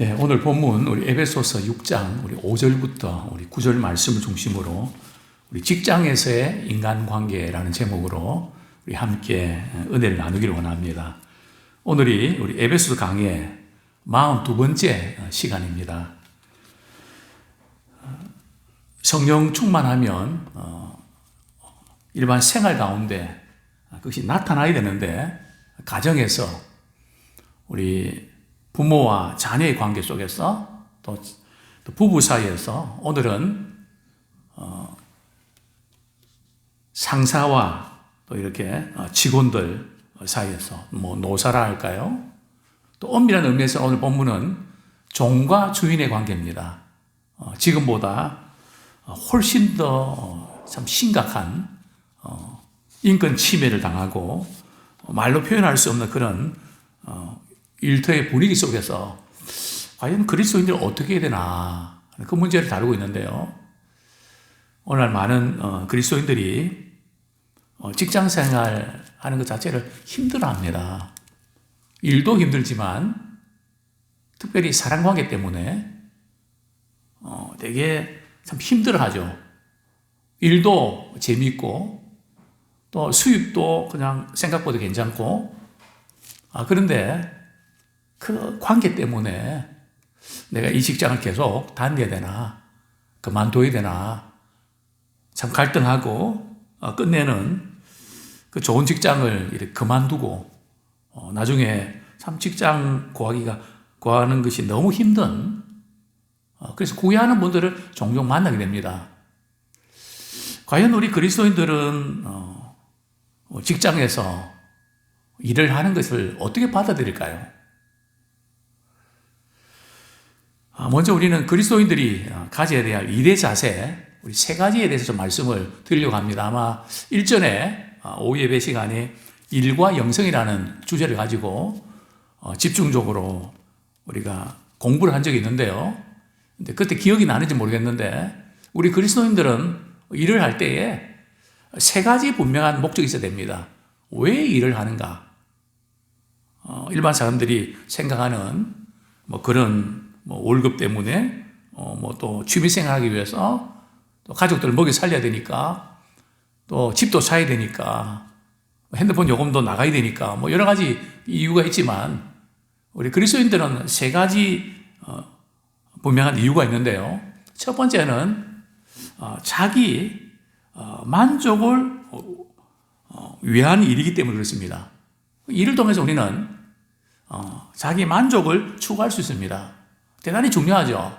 예, 오늘 본문 우리 에베소서 6장 우리 5절부터 우리 9절 말씀을 중심으로 우리 직장에서의 인간관계라는 제목으로 우리 함께 은혜를 나누기를 원합니다. 오늘이 우리 에베소서 강의 42번째 시간입니다. 성령 충만하면 어, 일반 생활 가운데 그것이 나타나야 되는데 가정에서 우리 부모와 자녀의 관계 속에서 또, 또 부부 사이에서 오늘은 어, 상사와 또 이렇게 어, 직원들 사이에서 뭐 노사라 할까요? 또 엄밀한 의미에서 오늘 본문은 종과 주인의 관계입니다. 어, 지금보다 훨씬 더 참 심각한 어, 인권 침해를 당하고 말로 표현할 수 없는 그런 어, 일터의 분위기 속에서 과연 그리스도인들 어떻게 해야 되나 그 문제를 다루고 있는데요. 오늘 많은 어, 그리스도인들이 직장 생활 하는 것 자체를 힘들어 합니다. 일도 힘들지만 특별히 사랑 관계 때문에 되게 참 힘들어 하죠. 일도 재미있고 또 수입도 그냥 생각보다 괜찮고 아 그런데 그 관계 때문에 내가 이 직장을 계속 다녀야 되나 그만둬야 되나 참 갈등하고 어, 끝내는 그 좋은 직장을 이렇게 그만두고 어, 나중에 참 직장 구하기가 구하는 것이 너무 힘든 어, 그래서 구애하는 분들을 종종 만나게 됩니다. 과연 우리 그리스도인들은 직장에서 일을 하는 것을 어떻게 받아들일까요? 아, 먼저 우리는 그리스도인들이 가져야 될 일의 자세, 우리 세 가지에 대해서 좀 말씀을 드리려고 합니다. 아마 일전에 아, 오후 예배 시간에 일과 영성이라는 주제를 가지고 어, 집중적으로 우리가 공부를 한 적이 있는데요. 근데 그때 기억이 나는지 모르겠는데 우리 그리스도인들은 일을 할 때에 세 가지 분명한 목적이 있어야 됩니다. 왜 일을 하는가? 어, 일반 사람들이 생각하는 뭐 그런 뭐 월급 때문에 어, 뭐 또 취미생활 하기 위해서 또 가족들을 먹여 살려야 되니까 또 집도 사야 되니까 핸드폰 요금도 나가야 되니까 뭐 여러 가지 이유가 있지만 우리 그리스도인들은 세 가지 어, 분명한 이유가 있는데요. 첫 번째는 어, 자기 어, 만족을 어, 위한 일이기 때문에 그렇습니다. 이를 통해서 우리는 어, 자기 만족을 추구할 수 있습니다. 대단히 중요하죠.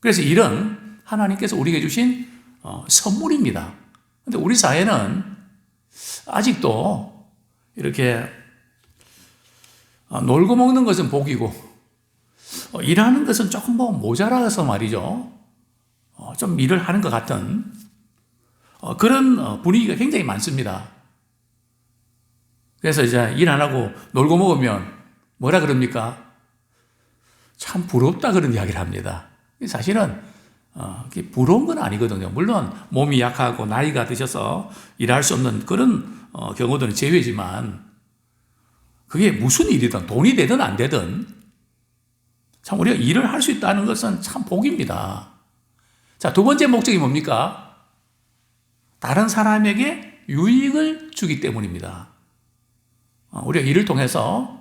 그래서 일은 하나님께서 우리에게 주신 선물입니다. 근데 우리 사회는 아직도 이렇게 놀고 먹는 것은 복이고 일하는 것은 조금 뭐 모자라서 말이죠. 좀 일을 하는 것 같은 그런 분위기가 굉장히 많습니다. 그래서 이제 일 안 하고 놀고 먹으면 뭐라 그럽니까? 참 부럽다 그런 이야기를 합니다. 사실은 어, 부러운 건 아니거든요. 물론 몸이 약하고 나이가 드셔서 일할 수 없는 그런 어, 경우들은 제외지만 그게 무슨 일이든 돈이 되든 안 되든 참 우리가 일을 할 수 있다는 것은 참 복입니다. 자, 두 번째 목적이 뭡니까? 다른 사람에게 유익을 주기 때문입니다. 어, 우리가 이를 통해서 어,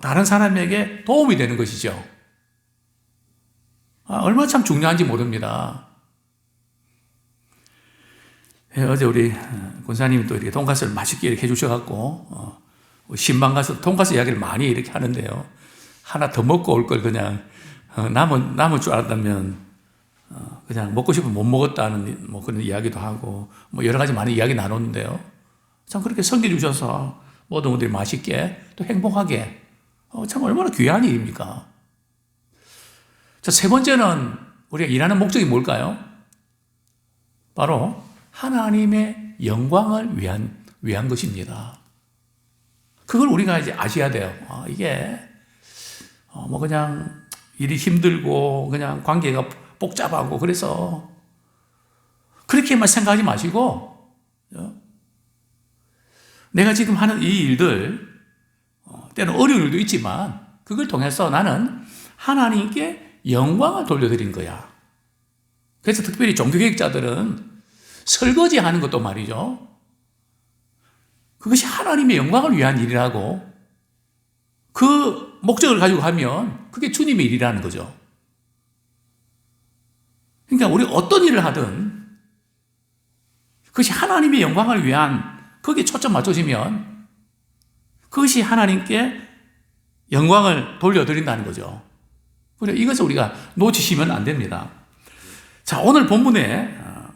다른 사람에게 도움이 되는 것이죠. 아, 얼마나 참 중요한지 모릅니다. 예, 어제 우리 어, 권사님이 또 이렇게 돈가스를 맛있게 이렇게 해주셔갖고, 신방 가서 돈가스 이야기를 많이 이렇게 하는데요. 하나 더 먹고 올 걸 그냥, 남은, 남을 줄 알았다면, 그냥 먹고 싶으면 못 먹었다는 뭐 그런 이야기도 하고, 뭐 여러 가지 많은 이야기 나눴는데요. 참 그렇게 섬겨주셔서 모든 분들이 맛있게 또 행복하게 어, 참 얼마나 귀한 일입니까? 자, 세 번째는 우리가 일하는 목적이 뭘까요? 바로 하나님의 영광을 위한, 위한 것입니다. 그걸 우리가 이제 아셔야 돼요. 아, 이게, 어, 뭐 그냥 일이 힘들고 그냥 관계가 복잡하고 그래서 그렇게만 생각하지 마시고, 어? 내가 지금 하는 이 일들, 어, 때는 어려운 일도 있지만, 그걸 통해서 나는 하나님께 영광을 돌려드린 거야. 그래서 특별히 종교개혁자들은 설거지 하는 것도 말이죠. 그것이 하나님의 영광을 위한 일이라고 그 목적을 가지고 하면 그게 주님의 일이라는 거죠. 그러니까 우리 어떤 일을 하든 그것이 하나님의 영광을 위한 거기에 초점 맞춰지면 그것이 하나님께 영광을 돌려드린다는 거죠. 그래 이것을 우리가 놓치시면 안 됩니다. 자, 오늘 본문에 어,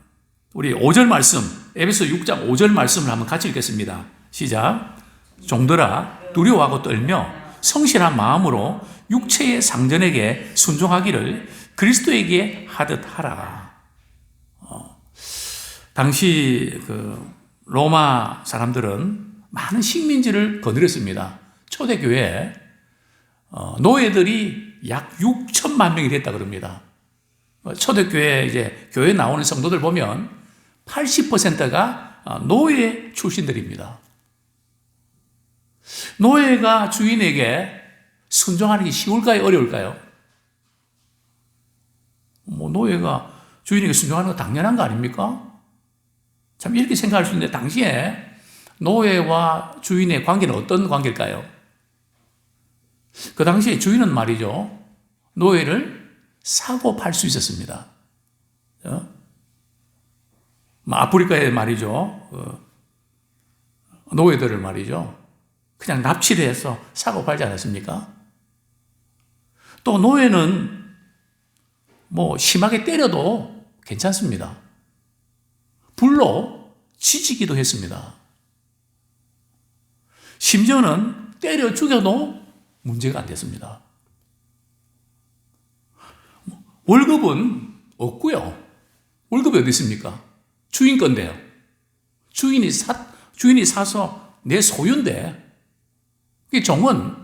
우리 5절 말씀, 에베소 6장 5절 말씀을 한번 같이 읽겠습니다. 시작. 종들아 두려워하고 떨며 성실한 마음으로 육체의 상전에게 순종하기를 그리스도에게 하듯 하라. 어, 당시 그 로마 사람들은 많은 식민지를 거느렸습니다. 초대교회 어, 노예들이 약 6천만 명이 됐다 그럽니다. 어, 초대교회 이제 교회 나오는 성도들 보면 80%가 어, 노예 출신들입니다. 노예가 주인에게 순종하는 게 쉬울까요? 어려울까요? 뭐 노예가 주인에게 순종하는 거 당연한 거 아닙니까? 참 이렇게 생각할 수 있는데 당시에 노예와 주인의 관계는 어떤 관계일까요? 그 당시에 주인은 말이죠. 노예를 사고 팔 수 있었습니다. 어? 뭐 아프리카에 말이죠. 어, 노예들을 말이죠. 그냥 납치를 해서 사고 팔지 않았습니까? 또 노예는 뭐 심하게 때려도 괜찮습니다. 불로 치지기도 했습니다. 심지어는 때려 죽여도 문제가 안 됐습니다. 월급은 없고요. 월급이 어디 있습니까? 주인 건데요. 주인이 사, 주인이 사서 내 소유인데, 그 종은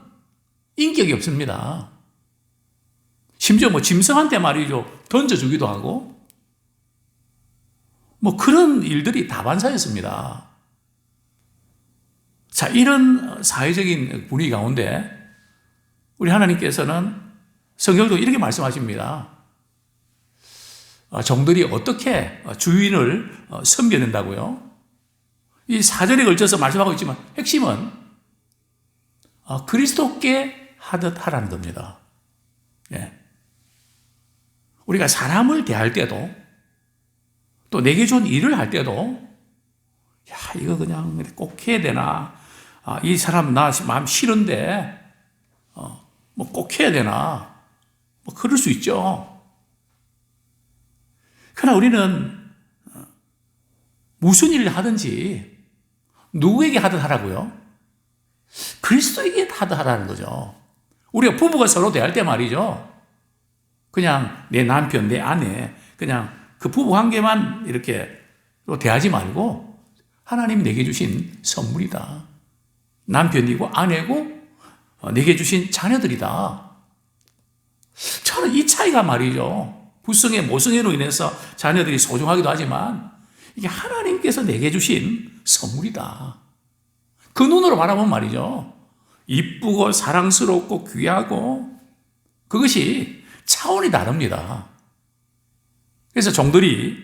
인격이 없습니다. 심지어 뭐 짐승한테 말이죠. 던져주기도 하고, 뭐 그런 일들이 다반사였습니다. 자, 이런 사회적인 분위기 가운데 우리 하나님께서는 성경도 이렇게 말씀하십니다. 어, 종들이 어떻게 주인을 어, 섬겨낸다고요? 이 사절에 걸쳐서 말씀하고 있지만 핵심은 어, 그리스도께 하듯 하라는 겁니다. 예. 우리가 사람을 대할 때도 또 내게 준 일을 할 때도 야 이거 그냥 꼭 해야 되나 아, 이 사람 나 마음 싫은데 어, 뭐 꼭 해야 되나 뭐 그럴 수 있죠. 그러나 우리는 어, 무슨 일을 하든지 누구에게 하든 하라고요? 그리스도에게 하든 하라는 거죠. 우리가 부부가 서로 대할 때 말이죠. 그냥 내 남편, 내 아내, 그냥 그 부부 관계만 이렇게 대하지 말고 하나님이 내게 주신 선물이다. 남편이고 아내고 어, 내게 주신 자녀들이다. 저는 이 차이가 말이죠. 불성의 모성애로 인해서 자녀들이 소중하기도 하지만 이게 하나님께서 내게 주신 선물이다. 그 눈으로 바라보면 말이죠. 이쁘고 사랑스럽고 귀하고 그것이 차원이 다릅니다. 그래서 종들이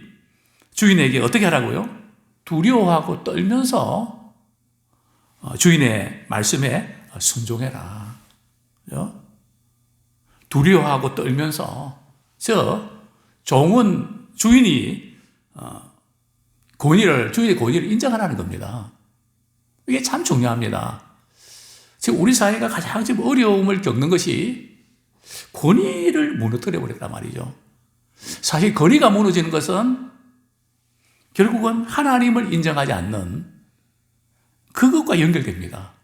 주인에게 어떻게 하라고요? 두려워하고 떨면서 어, 주인의 말씀에 순종해라. 두려워하고 떨면서 저 종은 주인이 어, 권위를 주인의 권위를 인정하라는 겁니다. 이게 참 중요합니다. 지금 우리 사회가 가장 지금 어려움을 겪는 것이 권위를 무너뜨려 버렸단 말이죠. 사실 권위가 무너지는 것은 결국은 하나님을 인정하지 않는 그것과 연결됩니다.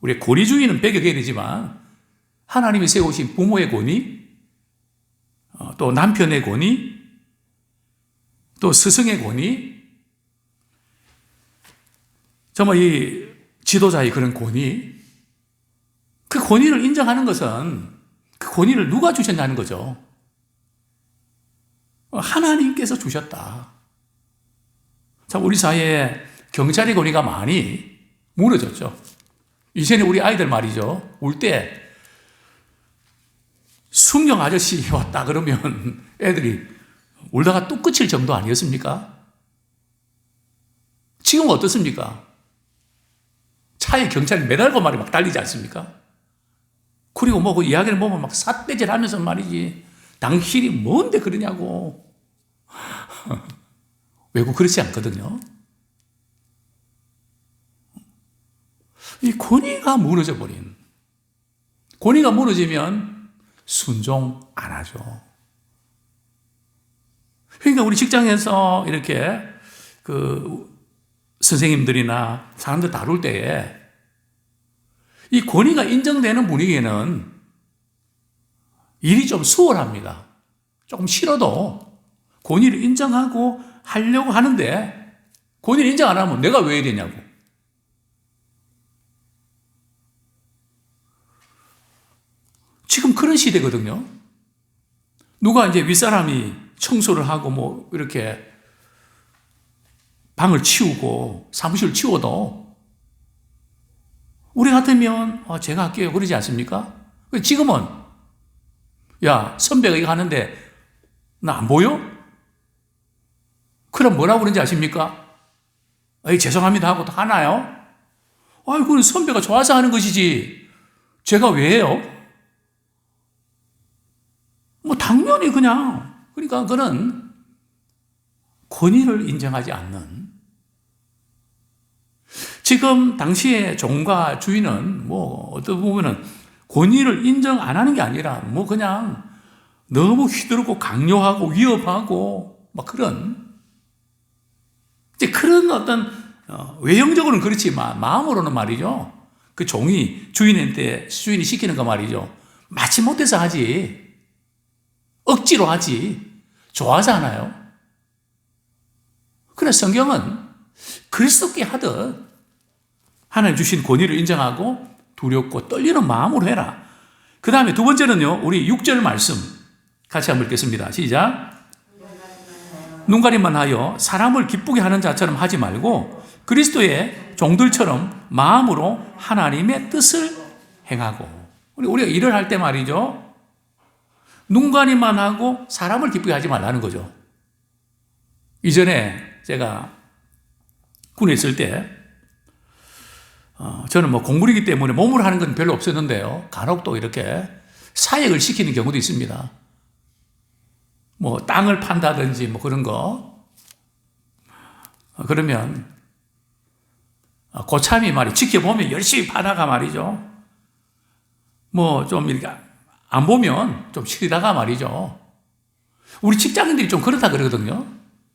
우리 권위주의는 배격해야 되지만 하나님이 세우신 부모의 권위, 어, 또 남편의 권위, 또 스승의 권위, 정말 이 지도자의 그런 권위, 그 권위를 인정하는 것은 그 권위를 누가 주셨냐는 거죠. 하나님께서 주셨다. 자, 우리 사회에 경찰의 권위가 많이 무너졌죠. 이전에 우리 아이들 말이죠. 울 때, 순경 아저씨 왔다 그러면 애들이 울다가 뚝 끝일 정도 아니었습니까? 지금 어떻습니까? 차에 경찰이 매달고 말이 막 달리지 않습니까? 그리고 뭐 그 이야기를 보면 막 삿대질 하면서 말이지. 당신이 뭔데 그러냐고. 외국 그렇지 않거든요. 이 권위가 무너져 버린. 권위가 무너지면 순종 안 하죠. 그러니까 우리 직장에서 이렇게 그 선생님들이나 사람들 다룰 때에 이 권위가 인정되는 분위기에는 일이 좀 수월합니다. 조금 싫어도 권위를 인정하고 하려고 하는데 권위를 인정 안 하면 내가 왜 되냐고. 지금 그런 시대거든요. 누가 이제 윗사람이 청소를 하고 뭐 이렇게 방을 치우고 사무실을 치워도 우리 같으면 어, 제가 할게요 그러지 않습니까? 지금은 야 선배가 이거 하는데 나 안 보여? 그럼 뭐라고 그런지 아십니까? 에이 죄송합니다 하고 또 하나요? 아이 그건 선배가 좋아서 하는 것이지 제가 왜 해요? 뭐 당연히 그냥 그러니까 그는 권위를 인정하지 않는 지금 당시의 종과 주인은 뭐 어떤 부분은 권위를 인정 안 하는 게 아니라 뭐 그냥 너무 휘두르고 강요하고 위협하고 막 그런 이제 그런 어떤 어, 외형적으로는 그렇지만 마음으로는 말이죠. 그 종이 주인한테 주인이 시키는 거 말이죠. 마치 못해서 하지. 억지로 하지. 좋아서 하나요? 그래 성경은 그리스도께 하듯 하나님 주신 권위를 인정하고 두렵고 떨리는 마음으로 해라. 그 다음에 두 번째는요, 우리 6절 말씀 같이 한번 읽겠습니다. 시작. 눈 가림만 하여 사람을 기쁘게 하는 자처럼 하지 말고 그리스도의 종들처럼 마음으로 하나님의 뜻을 행하고 우리 우리가 일을 할 때 말이죠. 눈가림만 하고 사람을 기쁘게 하지 말라는 거죠. 이전에 제가 군에 있을 때 어, 저는 뭐 공부이기 때문에 몸으로 하는 건 별로 없었는데요. 간혹 또 이렇게 사역을 시키는 경우도 있습니다. 뭐 땅을 판다든지 뭐 그런 거. 어, 그러면 어, 고참이 말이 지켜보면 열심히 파다가 말이죠. 뭐 좀 이렇게 안 보면 좀 쉬다가 말이죠. 우리 직장인들이 좀 그렇다 그러거든요.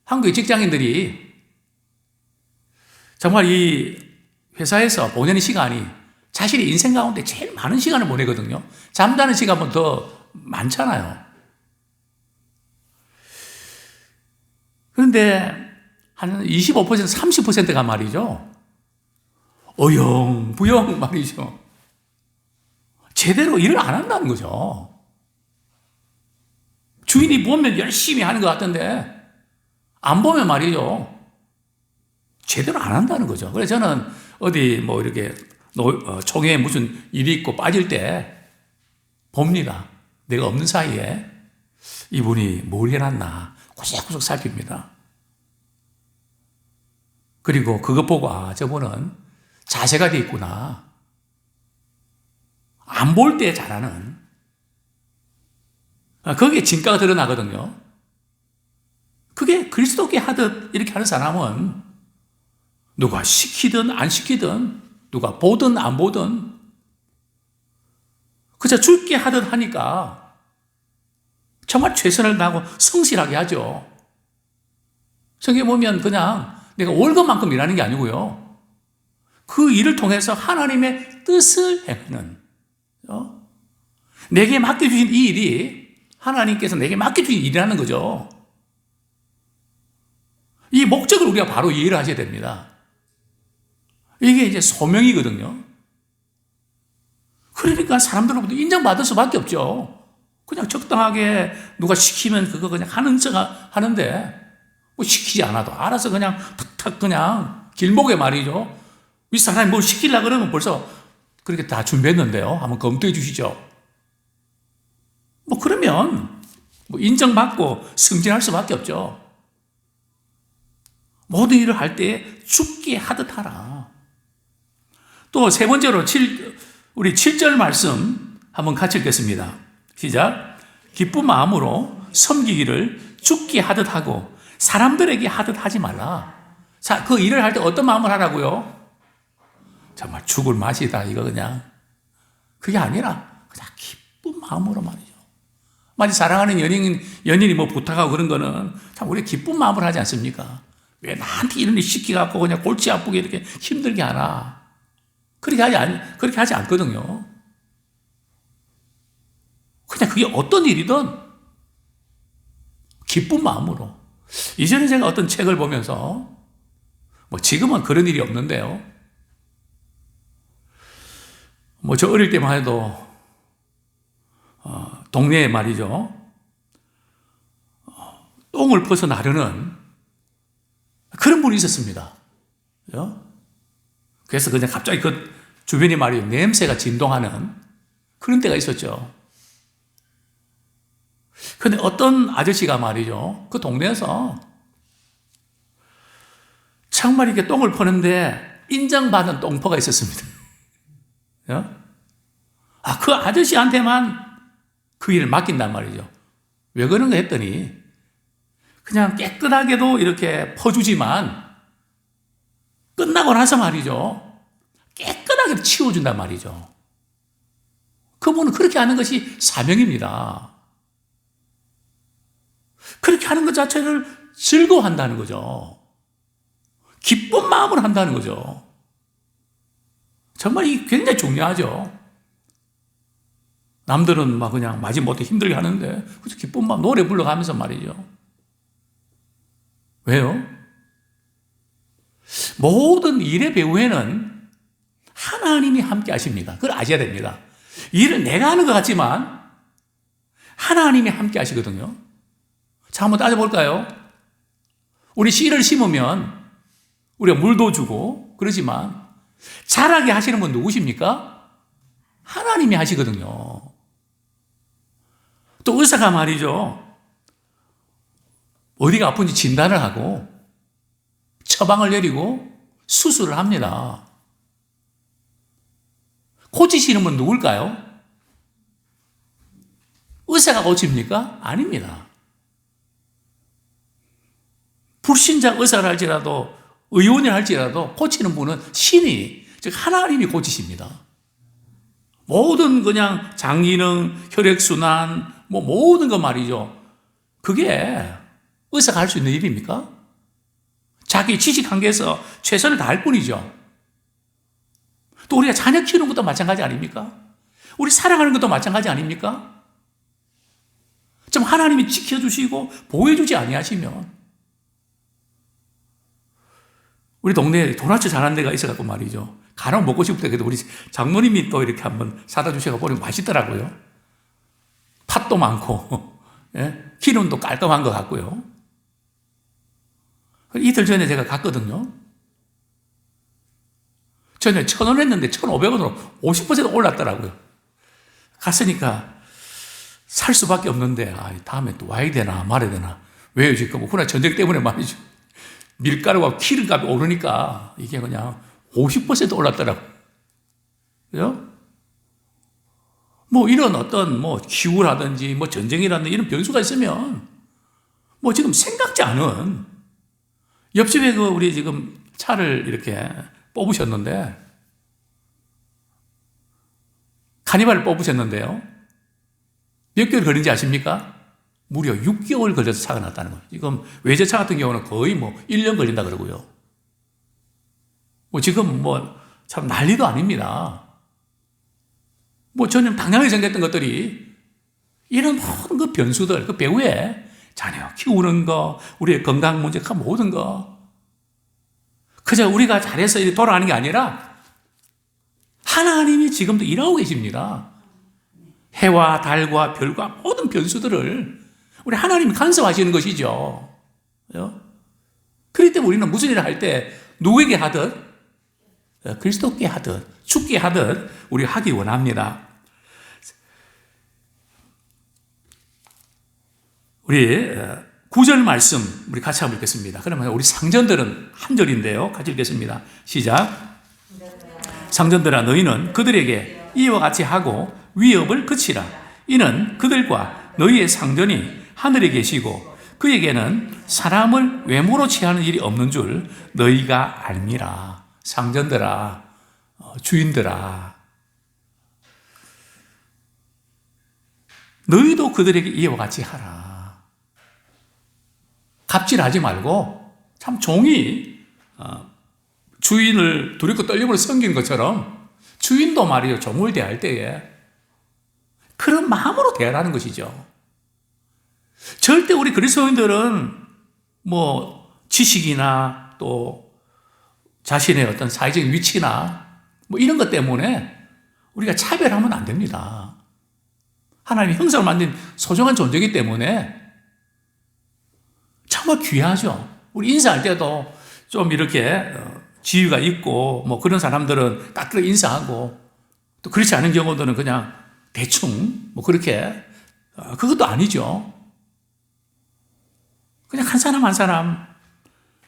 한국의 직장인들이 정말 이 회사에서 보내는 시간이 자신의 인생 가운데 제일 많은 시간을 보내거든요. 잠자는 시간은 더 많잖아요. 그런데 한 25%, 30%가 말이죠. 어영 부영 말이죠. 제대로 일을 안 한다는 거죠. 주인이 보면 열심히 하는 것 같은데, 안 보면 말이죠. 제대로 안 한다는 거죠. 그래서 저는 어디 뭐 이렇게 어, 총회에 무슨 일이 있고 빠질 때 봅니다. 내가 없는 사이에 이분이 뭘 해놨나 구석구석 살핍니다. 그리고 그것 보고 아 저분은 자세가 돼 있구나. 안 볼때 잘하는 아, 거기에 진가가 드러나거든요. 그게 그리스도께 하듯 이렇게 하는 사람은 누가 시키든 안 시키든 누가 보든 안 보든 그저 죽게 하듯 하니까 정말 최선을 다하고 성실하게 하죠. 성경에 보면 그냥 내가 월급만큼 일하는 게 아니고요. 그 일을 통해서 하나님의 뜻을 행하는 어? 내게 맡겨주신 이 일이 하나님께서 내게 맡겨주신 일이라는 거죠. 이 목적을 우리가 바로 이해를 하셔야 됩니다. 이게 이제 소명이거든요. 그러니까 사람들로부터 인정받을 수밖에 없죠. 그냥 적당하게 누가 시키면 그거 그냥 하는 척 하는데, 뭐 시키지 않아도 알아서 그냥 탁탁 그냥 길목에 말이죠. 윗사람이 뭘 시키려 그러면 벌써 그렇게 다 준비했는데요. 한번 검토해 주시죠. 뭐 그러면 뭐 인정받고 승진할 수밖에 없죠. 모든 일을 할 때 죽게 하듯 하라. 또 세 번째로 7, 우리 7절 말씀 한번 같이 읽겠습니다. 시작. 기쁜 마음으로 섬기기를 죽게 하듯 하고 사람들에게 하듯 하지 말라. 자, 그 일을 할 때 어떤 마음을 하라고요? 정말 죽을 맛이다. 이거 그냥. 그게 아니라 그냥 기쁜 마음으로 말이죠. 마치 사랑하는 연인, 연인이 뭐 부탁하고 그런 거는 참 우리 기쁜 마음으로 하지 않습니까? 왜 나한테 이런 일 시키갖고 그냥 골치 아프게 이렇게 힘들게 하나. 그렇게 하지, 않, 그렇게 하지 않거든요. 그냥 그게 어떤 일이든 기쁜 마음으로. 이전에 제가 어떤 책을 보면서 뭐 지금은 그런 일이 없는데요. 뭐 저 어릴 때만 해도 어, 동네에 말이죠. 어, 똥을 나르는 그런 분이 있었습니다. 그죠? 그래서 그냥 갑자기 그 주변이 말이요 냄새가 진동하는 그런 때가 있었죠. 근데 어떤 아저씨가 말이죠. 그 동네에서 정말 이렇게 똥을 퍼는데 인정받은 똥퍼가 있었습니다. 어? 아, 그 아저씨한테만 그 일을 맡긴단 말이죠. 왜 그런가 했더니 그냥 깨끗하게도 이렇게 퍼주지만 끝나고 나서 말이죠. 깨끗하게 치워준단 말이죠. 그분은 그렇게 하는 것이 사명입니다. 그렇게 하는 것 자체를 즐거워한다는 거죠. 기쁜 마음으로 한다는 거죠. 정말 이게 굉장히 중요하죠. 남들은 막 그냥 마지 못해 힘들게 하는데, 그저 기쁜 마음 노래 불러가면서 말이죠. 왜요? 모든 일의 배후에는 하나님이 함께 하십니다. 그걸 아셔야 됩니다. 일을 내가 하는 것 같지만 하나님이 함께 하시거든요. 자, 한번 따져볼까요? 우리 씨를 심으면 우리가 물도 주고 그러지만 자라게 하시는 분 누구십니까? 하나님이 하시거든요. 또 의사가 말이죠. 어디가 아픈지 진단을 하고 처방을 내리고 수술을 합니다. 고치시는 분 누굴까요? 의사가 고칩니까? 아닙니다. 불신자 의사를 할지라도 의원을 할지라도 고치는 분은 신이 즉 하나님이 고치십니다. 모든 그냥 장기능, 혈액순환, 뭐 모든 거 말이죠. 그게 의사가 할 수 있는 일입니까? 자기 지식 한계에서 최선을 다할 뿐이죠. 또 우리가 자녀 키우는 것도 마찬가지 아닙니까? 우리 사랑하는 것도 마찬가지 아닙니까? 좀 하나님이 지켜주시고 보호해주지 아니하시면 우리 동네에 도넛 잘하는 데가 있어갖고 말이죠. 가랑 먹고 때 그래도 우리 장모님이 또 이렇게 한번 사다 주셔가 보니 맛있더라고요. 팥도 많고, 예? 기름도 깔끔한 것 같고요. 이틀 전에 제가 갔거든요. 전에 천 원 했는데 천 오백 원으로 50% 올랐더라고요. 갔으니까 살 수밖에 없는데, 아, 다음에 또 와야 되나 말아야 되나. 왜요, 지금? 후나 전쟁 때문에 말이죠. 밀가루가 기름값이 오르니까 이게 그냥 50% 올랐더라고요. 그죠? 뭐 이런 어떤 뭐 기후라든지 뭐 전쟁이라든지 이런 변수가 있으면 뭐 지금 생각지 않은 옆집에 그 우리 지금 차를 이렇게 뽑으셨는데 카니발을 뽑으셨는데요. 몇 개월 걸린지 아십니까? 무려 6개월 걸려서 차가 났다는 거예요. 지금 외제차 같은 경우는 거의 뭐 1년 걸린다 그러고요. 뭐 지금 뭐 참 난리도 아닙니다. 뭐 전혀 당연하게 생겼던 것들이 이런 모든 그 변수들, 그 배후에 자녀 키우는 거, 우리의 건강 문제, 그 모든 거. 그저 우리가 잘해서 돌아가는 게 아니라 하나님이 지금도 일하고 계십니다. 해와 달과 별과 모든 변수들을 우리 하나님이 간섭하시는 것이죠. 그렇기 때문에 우리는 무슨 일을 할 때 누구에게 하듯 그리스도께 하듯 죽게 하듯 우리 하기 원합니다. 우리 어, 구절 말씀 우리 같이 한번 읽겠습니다. 그러면 우리 상전들은 한 절인데요. 같이 읽겠습니다. 시작. 상전들아 너희는 그들에게 이와 같이 하고 위협을 그치라. 이는 그들과 너희의 상전이 하늘에 계시고 그에게는 사람을 외모로 취하는 일이 없는 줄 너희가 알미라. 상전들아, 어, 주인들아. 너희도 그들에게 이와 같이 하라. 갑질하지 말고 참 종이 어, 주인을 두렵고 떨림으로 섬긴 것처럼 주인도 말이요 종을 대할 때에 그런 마음으로 대하라는 것이죠. 절대 우리 그리스도인들은 뭐 지식이나 또 자신의 어떤 사회적인 위치나 뭐 이런 것 때문에 우리가 차별하면 안 됩니다. 하나님이 형상을 만든 소중한 존재이기 때문에 정말 귀하죠. 우리 인사할 때도 좀 이렇게 어, 지위가 있고 뭐 그런 사람들은 따뜻하게 인사하고 또 그렇지 않은 경우들은 그냥 대충 뭐 그렇게 어, 그것도 아니죠. 그냥 한 사람 한 사람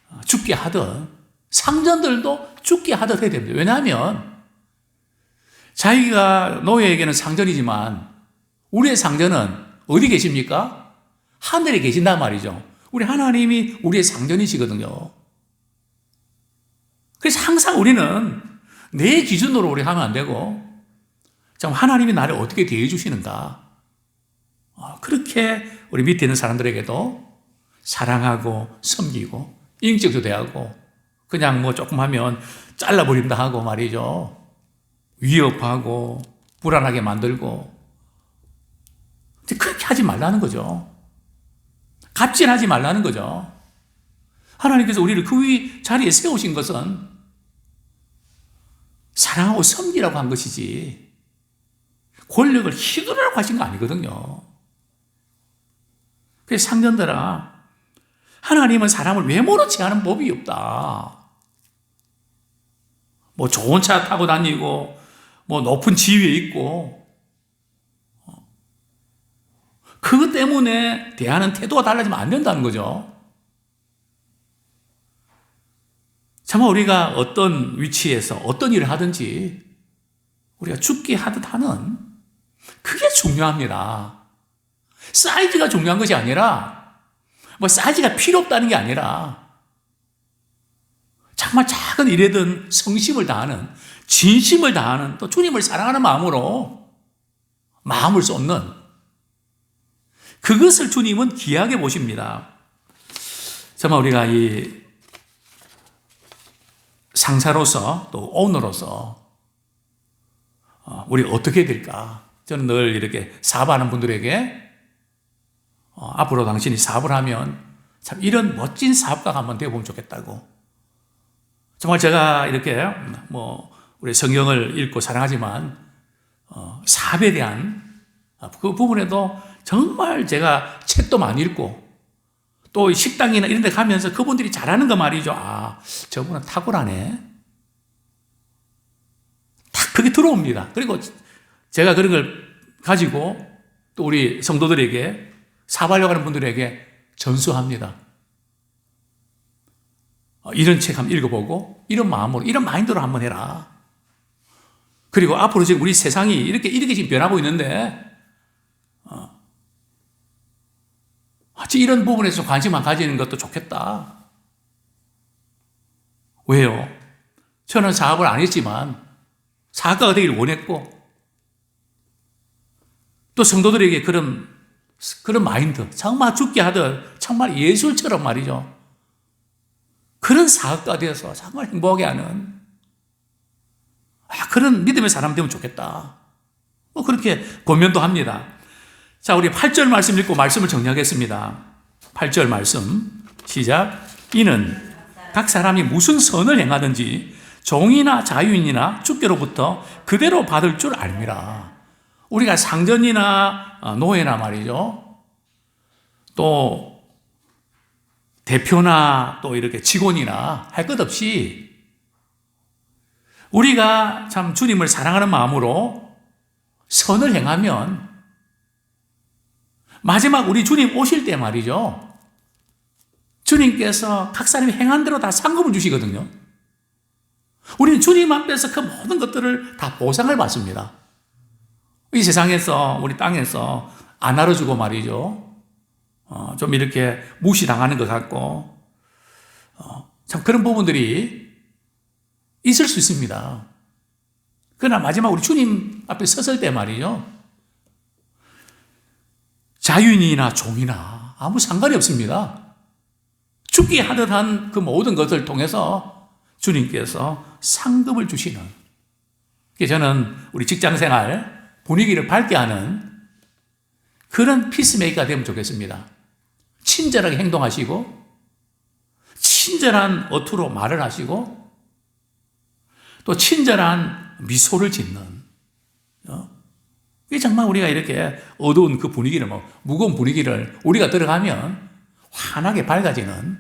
어, 죽게 하듯 상전들도 죽게 하듯 해야 됩니다. 왜냐하면 자기가 노예에게는 상전이지만 우리의 상전은 어디 계십니까? 하늘에 계신단 말이죠. 우리 하나님이 우리의 상전이시거든요. 그래서 항상 우리는 내 기준으로 우리 하면 안 되고, 참 하나님이 나를 어떻게 대해 주시는가. 어, 그렇게 우리 밑에 있는 사람들에게도 사랑하고 섬기고 인격도 대하고 그냥 뭐 조금 하면 잘라버린다 하고 말이죠. 위협하고 불안하게 만들고 그렇게 하지 말라는 거죠. 갑질하지 말라는 거죠. 하나님께서 우리를 그 위 자리에 세우신 것은 사랑하고 섬기라고 한 것이지 권력을 휘두르라고 하신 거 아니거든요. 그래서 상전들아 하나님은 사람을 외모로 취하는 법이 없다. 뭐 좋은 차 타고 다니고 뭐 높은 지위에 있고 그것 때문에 대하는 태도가 달라지면 안 된다는 거죠. 참 우리가 어떤 위치에서 어떤 일을 하든지 우리가 죽게 하듯 하는 그게 중요합니다. 사이즈가 중요한 것이 아니라 뭐 사이즈가 필요 없다는 게 아니라 정말 작은 일에든 성심을 다하는 진심을 다하는 또 주님을 사랑하는 마음으로 마음을 쏟는 그것을 주님은 귀하게 보십니다. 정말 우리가 이 상사로서 또 오너로서 어, 우리 어떻게 될까? 저는 늘 이렇게 사업하는 분들에게 어, 앞으로 당신이 사업을 하면 참 이런 멋진 사업가가 한번 되어보면 좋겠다고. 정말 제가 이렇게 뭐 우리 성경을 읽고 사랑하지만 어, 사업에 대한 그 부분에도 정말 제가 책도 많이 읽고 또 식당이나 이런 데 가면서 그분들이 잘하는 거 말이죠. 아, 저분은 탁월하네. 딱 그게 들어옵니다. 그리고 제가 그런 걸 가지고 또 우리 성도들에게 사발려고 하는 분들에게 전수합니다. 어, 이런 책 한번 읽어보고 이런 마음으로 이런 마인드로 한번 해라. 그리고 앞으로 지금 우리 세상이 이렇게 이렇게 지금 변하고 있는데 이런 부분에서 관심만 가지는 것도 좋겠다. 왜요? 저는 사업을 안 했지만 사업가가 되기를 원했고 또 성도들에게 그런 그런 마인드 정말 죽게 하듯 정말 예술처럼 말이죠. 그런 사업가 되어서 정말 행복하게 하는 아, 그런 믿음의 사람 되면 좋겠다. 뭐 그렇게 고면도 합니다. 자, 우리 8절 말씀 읽고 말씀을 정리하겠습니다. 8절 말씀 시작. 이는 각 사람이 무슨 선을 행하든지 종이나 자유인이나 주께로부터 그대로 받을 줄 알미라. 우리가 상전이나 어, 노예나 말이죠. 또 대표나 또 이렇게 직원이나 할 것 없이 우리가 참 주님을 사랑하는 마음으로 선을 행하면 마지막 우리 주님 오실 때 말이죠. 주님께서 각 사람이 행한 대로 다 상급을 주시거든요. 우리는 주님 앞에서 그 모든 것들을 다 보상을 받습니다. 이 세상에서, 우리 땅에서 안 알아주고 말이죠. 어, 좀 이렇게 무시당하는 것 같고, 어, 참 그런 부분들이 있을 수 있습니다. 그러나 마지막 우리 주님 앞에 섰을 때 말이죠. 자유인이나 종이나 아무 상관이 없습니다. 죽게 하듯 한 그 모든 것을 통해서 주님께서 상급을 주시는. 저는 우리 직장 생활 분위기를 밝게 하는 그런 피스메이커가 되면 좋겠습니다. 친절하게 행동하시고, 친절한 어투로 말을 하시고, 또 친절한 미소를 짓는. 어? 이게 정말 우리가 이렇게 어두운 그 분위기를, 뭐, 무거운 분위기를 우리가 들어가면 환하게 밝아지는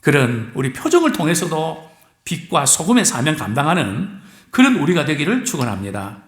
그런 우리 표정을 통해서도 빛과 소금의 사명 감당하는 그런 우리가 되기를 축원합니다.